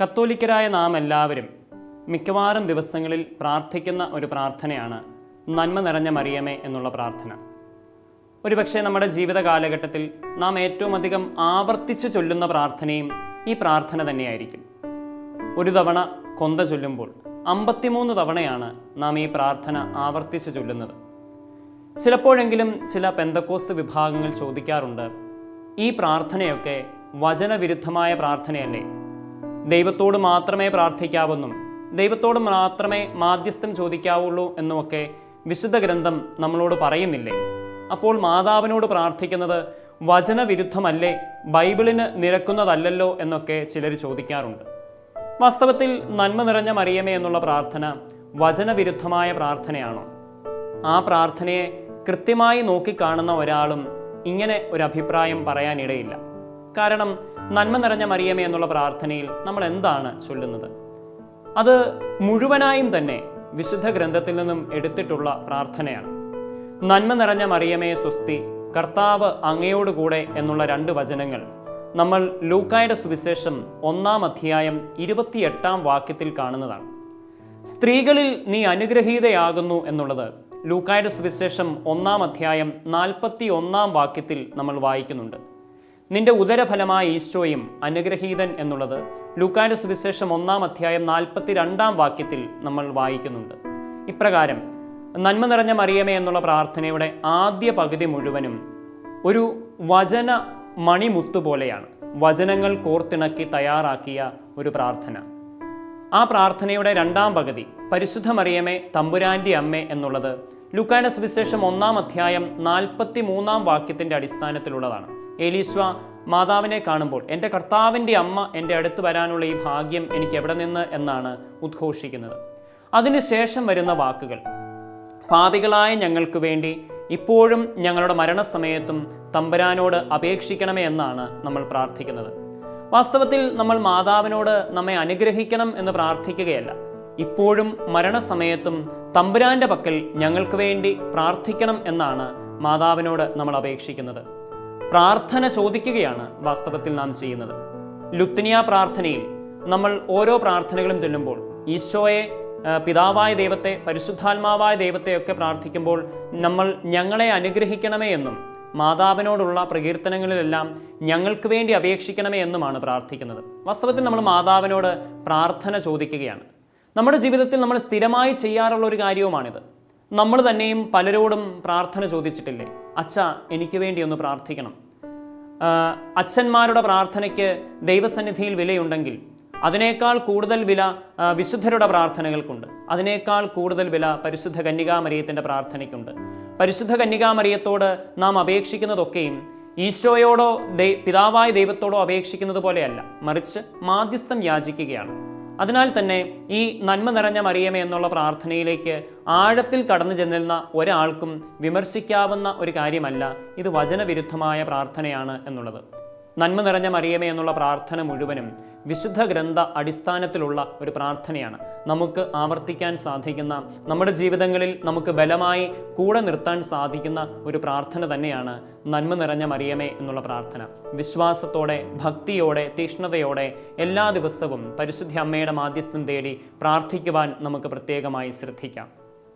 കത്തോലിക്കരായ നാം എല്ലാവരും മിക്കവാറും ദിവസങ്ങളിൽ പ്രാർത്ഥിക്കുന്ന ഒരു പ്രാർത്ഥനയാണ് നന്മ നിറഞ്ഞ മറിയമേ എന്നുള്ള പ്രാർത്ഥന. ഒരുപക്ഷെ നമ്മുടെ ജീവിത കാലഘട്ടത്തിൽ നാം ഏറ്റവും അധികം ആവർത്തിച്ച് ചൊല്ലുന്ന പ്രാർത്ഥനയും ഈ പ്രാർത്ഥന തന്നെയായിരിക്കും. ഒരു തവണ കൊന്ത ചൊല്ലുമ്പോൾ അമ്പത്തിമൂന്ന് തവണയാണ് നാം ഈ പ്രാർത്ഥന ആവർത്തിച്ച് ചൊല്ലുന്നത്. ചിലപ്പോഴെങ്കിലും ചില പെന്തക്കോസ്ത് വിഭാഗങ്ങൾ ചോദിക്കാറുണ്ട് ഈ പ്രാർത്ഥനയൊക്കെ വചനവിരുദ്ധമായ പ്രാർത്ഥനയല്ലേ? ദൈവത്തോട് മാത്രമേ പ്രാർത്ഥിക്കാവെന്നും ദൈവത്തോട് മാത്രമേ മാധ്യസ്ഥം ചോദിക്കാവുള്ളൂ എന്നുമൊക്കെ വിശുദ്ധ ഗ്രന്ഥം നമ്മളോട് പറയുന്നില്ലേ? അപ്പോൾ മാതാവിനോട് പ്രാർത്ഥിക്കുന്നത് വചനവിരുദ്ധമല്ലേ ബൈബിളിന് നിരക്കുന്നതല്ലല്ലോ എന്നൊക്കെ ചിലർ ചോദിക്കാറുണ്ട്. വാസ്തവത്തിൽ നന്മ നിറഞ്ഞ മറിയമേ എന്നുള്ള പ്രാർത്ഥന വചനവിരുദ്ധമായ പ്രാർത്ഥനയാണോ? ആ പ്രാർത്ഥനയെ കൃത്യമായി നോക്കിക്കാണുന്ന ഒരാളും ഇങ്ങനെ ഒരു അഭിപ്രായം പറയാനിടയില്ല. കാരണം നന്മ നിറഞ്ഞ മറിയമേ എന്നുള്ള പ്രാർത്ഥനയിൽ നമ്മൾ എന്താണ് ചൊല്ലുന്നത്? അത് മുഴുവനായും തന്നെ വിശുദ്ധ ഗ്രന്ഥത്തിൽ നിന്നും എടുത്തിട്ടുള്ള പ്രാർത്ഥനയാണ്. നന്മ നിറഞ്ഞ മറിയമേ സ്വസ്തി കർത്താവ് അങ്ങയോടുകൂടെ എന്നുള്ള രണ്ട് വചനങ്ങൾ നമ്മൾ ലൂക്കായുടെ സുവിശേഷം ഒന്നാം അധ്യായം ഇരുപത്തിയെട്ടാം വാക്യത്തിൽ കാണുന്നതാണ്. സ്ത്രീകളിൽ നീ അനുഗ്രഹീതയാകുന്നു എന്നുള്ളത് ലൂക്കായുടെ സുവിശേഷം ഒന്നാം അധ്യായം നാൽപ്പത്തി ഒന്നാം വാക്യത്തിൽ നമ്മൾ വായിക്കുന്നുണ്ട്. നിന്റെ ഉദരഫലമായ ഈശോയും അനുഗ്രഹീതൻ എന്നുള്ളത് ലൂക്കാന്റെ സുവിശേഷം ഒന്നാം അധ്യായം നാൽപ്പത്തി രണ്ടാം വാക്യത്തിൽ നമ്മൾ വായിക്കുന്നുണ്ട്. ഇപ്രകാരം നന്മ നിറഞ്ഞ മറിയമേ എന്നുള്ള പ്രാർത്ഥനയുടെ ആദ്യ പകുതി മുഴുവനും ഒരു വചന മണിമുത്തു പോലെയാണ്. വചനങ്ങൾ കോർത്തിണക്കി തയ്യാറാക്കിയ ഒരു പ്രാർത്ഥന. ആ പ്രാർത്ഥനയുടെ രണ്ടാം പകുതി പരിശുദ്ധ മറിയമേ തമ്പുരാന്റെ അമ്മേ എന്നുള്ളത് ലുക്കാന സുവിശേഷം ഒന്നാം അധ്യായം നാൽപ്പത്തി മൂന്നാം വാക്യത്തിന്റെ അടിസ്ഥാനത്തിലുള്ളതാണ്. ഏലീശ്വ മാതാവിനെ കാണുമ്പോൾ എന്റെ കർത്താവിന്റെ അമ്മ എന്റെ അടുത്ത് വരാനുള്ള ഈ ഭാഗ്യം എനിക്ക് എവിടെ നിന്ന്? എന്നാണ് ഉദ്ഘോഷിക്കുന്നത്. അതിനുശേഷം വരുന്ന വാക്കുകൾ. പാപികളായ ഞങ്ങൾക്ക് വേണ്ടി ഇപ്പോഴും ഞങ്ങളുടെ മരണസമയത്തും തമ്പുരാനോട് അപേക്ഷിക്കണമേ എന്നാണ് നമ്മൾ പ്രാർത്ഥിക്കുന്നത്. വാസ്തവത്തിൽ നമ്മൾ മാതാവിനോട് നമ്മെ അനുഗ്രഹിക്കണം എന്ന് പ്രാർത്ഥിക്കുകയല്ല. ഇപ്പോഴും മരണസമയത്തും തമ്പുരാന്റെ പക്കൽ ഞങ്ങൾക്ക് വേണ്ടി പ്രാർത്ഥിക്കണം എന്നാണ് മാതാവിനോട് നമ്മൾ അപേക്ഷിക്കുന്നത്. പ്രാർത്ഥന ചോദിക്കുകയാണ് വാസ്തവത്തിൽ നാം ചെയ്യുന്നത്. ലുത്തിനിയ പ്രാർത്ഥനയിൽ നമ്മൾ ഓരോ പ്രാർത്ഥനകളും ചൊല്ലുമ്പോൾ ഈശോയെ പിതാവായ ദൈവത്തെ പരിശുദ്ധാത്മാവായ ദൈവത്തെയൊക്കെ പ്രാർത്ഥിക്കുമ്പോൾ നമ്മൾ ഞങ്ങളെ അനുഗ്രഹിക്കണമേ എന്നും മാതാവിനോടുള്ള പ്രകീർത്തനങ്ങളിലെല്ലാം ഞങ്ങൾക്ക് വേണ്ടി അപേക്ഷിക്കണമേ എന്നുമാണ് പ്രാർത്ഥിക്കുന്നത്. വാസ്തവത്തിൽ നമ്മൾ മാതാവിനോട് പ്രാർത്ഥന ചോദിക്കുകയാണ്. നമ്മുടെ ജീവിതത്തിൽ നമ്മൾ സ്ഥിരമായി ചെയ്യാറുള്ള ഒരു കാര്യവുമാണിത്. നമ്മൾ തന്നെയും പലരോടും പ്രാർത്ഥന ചോദിച്ചിട്ടില്ലേ? അച്ഛ എനിക്ക് വേണ്ടി ഒന്ന് പ്രാർത്ഥിക്കണം. അച്ഛന്മാരുടെ പ്രാർത്ഥനയ്ക്ക് ദൈവസന്നിധിയിൽ വിലയുണ്ടെങ്കിൽ അതിനേക്കാൾ കൂടുതൽ വില വിശുദ്ധരുടെ പ്രാർത്ഥനകൾക്കുണ്ട്. അതിനേക്കാൾ കൂടുതൽ വില പരിശുദ്ധ കന്യകാമറിയത്തിന്റെ പ്രാർത്ഥനയ്ക്കുണ്ട്. പരിശുദ്ധ കന്യകാമറിയത്തോട് നാം അപേക്ഷിക്കുന്നതൊക്കെയും ഈശോയോടോ ദൈ പിതാവായ ദൈവത്തോടോ അപേക്ഷിക്കുന്നത് പോലെയല്ല മറിച്ച് മാധ്യസ്ഥം യാചിക്കുകയാണ്. അതിനാൽ തന്നെ ഈ നന്മ നിറഞ്ഞ മറിയമേ എന്നുള്ള പ്രാർത്ഥനയിലേക്ക് ആഴത്തിൽ കടന്നു ചെന്നിരുന്ന ഒരാൾക്കും വിമർശിക്കാവുന്ന ഒരു കാര്യമല്ല ഇത് വചനവിരുദ്ധമായ പ്രാർത്ഥനയാണ് എന്നുള്ളത്. നന്മ നിറഞ്ഞ മറിയമേ എന്നുള്ള പ്രാർത്ഥന മുഴുവനും വിശുദ്ധ ഗ്രന്ഥ അടിസ്ഥാനത്തിലുള്ള ഒരു പ്രാർത്ഥനയാണ്. നമുക്ക് ആവർത്തിക്കാൻ സാധിക്കുന്ന നമ്മുടെ ജീവിതങ്ങളിൽ നമുക്ക് ബലമായി കൂടെ നിർത്താൻ സാധിക്കുന്ന ഒരു പ്രാർത്ഥന തന്നെയാണ് നന്മ നിറഞ്ഞ മറിയമേ എന്നുള്ള പ്രാർത്ഥന. വിശ്വാസത്തോടെ ഭക്തിയോടെ തീഷ്ണതയോടെ എല്ലാ ദിവസവും പരിശുദ്ധ അമ്മയുടെ മാധ്യസ്ഥം തേടി പ്രാർത്ഥിക്കുവാൻ നമുക്ക് പ്രത്യേകമായി ശ്രദ്ധിക്കാം.